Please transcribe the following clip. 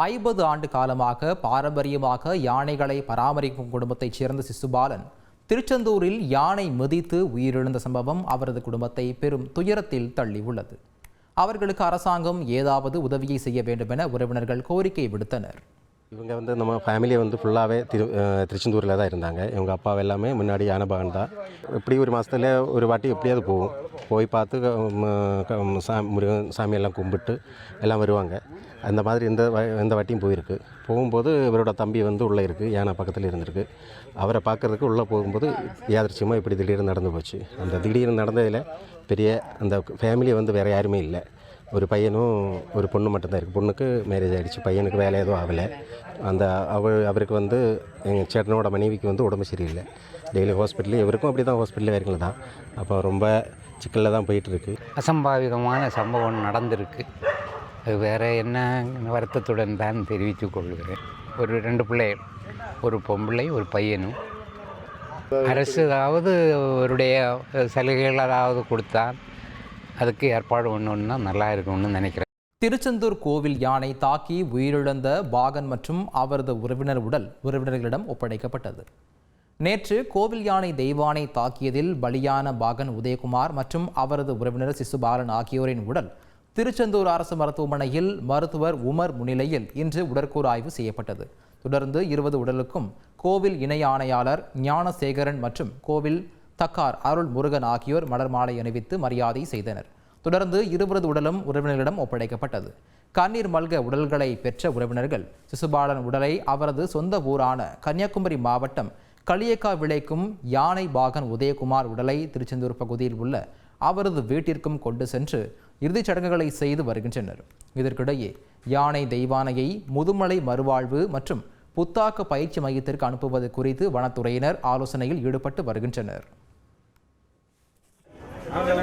ஐம்பது ஆண்டு காலமாக பாரம்பரியமாக யானைகளை பராமரிக்கும் குடும்பத்தைச் சேர்ந்த சிசுபாலன் திருச்செந்தூரில் யானை மிதித்து உயிரிழந்த சம்பவம் அவரது குடும்பத்தை பெரும் துயரத்தில் தள்ளியுள்ளது. அவர்களுக்கு அரசாங்கம் ஏதாவது உதவியை செய்ய வேண்டும் என உறவினர்கள் கோரிக்கை விடுத்தனர். இவங்க வந்து நம்ம ஃபேமிலியை வந்து ஃபுல்லாகவே திரு திருச்செந்தூரில் தான் இருந்தாங்க. இவங்க அப்பா எல்லாமே முன்னாடி யானபாகன் தான். இப்படி ஒரு மாதத்துல ஒரு வாட்டி எப்படியாவது போகும் போய் பார்த்து சா சாமி முருகன் சாமியெல்லாம் கும்பிட்டு எல்லாம் வருவாங்க. அந்த மாதிரி இந்த எந்த இந்த வாட்டியும் போயிருக்கு. போகும்போது இவரோட தம்பி வந்து உள்ளே இருக்குது யானை பக்கத்தில் இருந்திருக்கு. அவரை பார்க்கறதுக்கு உள்ளே போகும்போது யாதர்ச்சியமாக இப்படி திடீர்னு நடந்து போச்சு. அந்த திடீர்னு நடந்ததில் பெரிய அந்த ஃபேமிலி வந்து வேறு யாருமே இல்லை. ஒரு பையனும் ஒரு பொண்ணு மட்டும்தான் இருக்குது பொண்ணுக்கு மேரேஜ் ஆகிடுச்சு பையனுக்கு வேலை எதுவும் ஆகலை. அந்த அவ அவருக்கு வந்து எங்கள் சேட்டனோட மனைவிக்கு வந்து உடம்பு சரியில்லை. டெய்லி ஹாஸ்பிட்டலு இவருக்கும் அப்படி தான் ஹாஸ்பிட்டலில் வரீங்கள தான். அப்போ ரொம்ப சிக்கலில் தான் போயிட்டுருக்கு. அசம்பாவிதமான சம்பவம் நடந்திருக்கு. அது வேறு என்ன வருத்தத்துடன் தான் தெரிவித்துக் கொள்கிறேன். ஒரு ரெண்டு பிள்ளைகள் ஒரு பொம்பளை ஒரு பையனும். அரசு ஏதாவது அவருடைய சலுகைகள் ஏதாவது கொடுத்தால் அதுக்கு ஏற்பாடு ஒன்று நல்லா இருக்கும்னு நினைக்கிறேன். திருச்செந்தூர் கோவில் யானை தாக்கி உயிரிழந்த பாகன் மற்றும் அவரது உறவினர் உடல் உறவினர்களிடம் ஒப்படைக்கப்பட்டது. நேற்று கோவில் யானை தெய்வானை தாக்கியதில் பலியான பாகன் உதயகுமார் மற்றும் அவரது உறவினர் சிசுபாலன் ஆகியோரின் உடல் திருச்செந்தூர் அரசு மருத்துவமனையில் மருத்துவர் உமர் முன்னிலையில் இன்று உடற்கூறு ஆய்வு செய்யப்பட்டது. தொடர்ந்து இருபது உடலுக்கும் கோவில் இணை ஆணையாளர் ஞானசேகரன் மற்றும் கோவில் தக்கார் அருள் முருகன் ஆகியோர் மலர் மாலை அணிவித்து மரியாதை செய்தனர். தொடர்ந்து இருவரது உடலும் உறவினர்களிடம் ஒப்படைக்கப்பட்டது. கண்ணீர் மல்க உடல்களை பெற்ற உறவினர்கள் சிசுபாலன் உடலை அவரது சொந்த ஊரான கன்னியாகுமரி மாவட்டம் களியக்கா விளைக்கும் யானை பாகன் உதயகுமார் உடலை திருச்செந்தூர் பகுதியில் உள்ள அவரது வீட்டிற்கும் கொண்டு சென்று இறுதிச் சடங்குகளை செய்து வருகின்றனர். இதற்கிடையே யானை தெய்வானையை முதுமலை மறுவாழ்வு மற்றும் புத்தாக்க பயிற்சி மையத்திற்கு அனுப்புவது குறித்து வனத்துறையினர் ஆலோசனையில் ஈடுபட்டு வருகின்றனர். அப்படியே